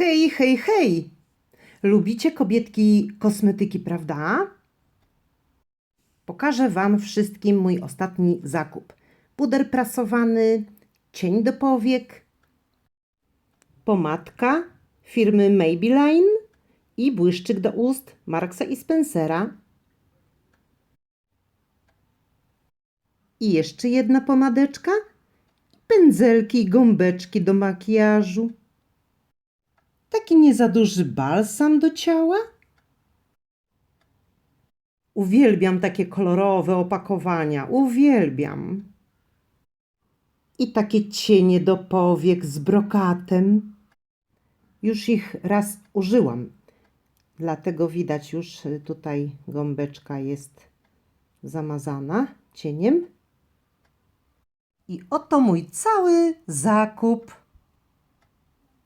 Hej, hej, hej! Lubicie kobietki kosmetyki, prawda? Pokażę Wam wszystkim mój ostatni zakup. Puder prasowany, cień do powiek, pomadka firmy Maybelline i błyszczyk do ust Marksa i Spencera. I jeszcze jedna pomadeczka, pędzelki i gąbeczki do makijażu. Taki nie za duży balsam do ciała. Uwielbiam takie kolorowe opakowania, uwielbiam. I takie cienie do powiek z brokatem. Już ich raz użyłam, dlatego widać już y, tutaj gąbeczka jest zamazana cieniem. I oto mój cały zakup.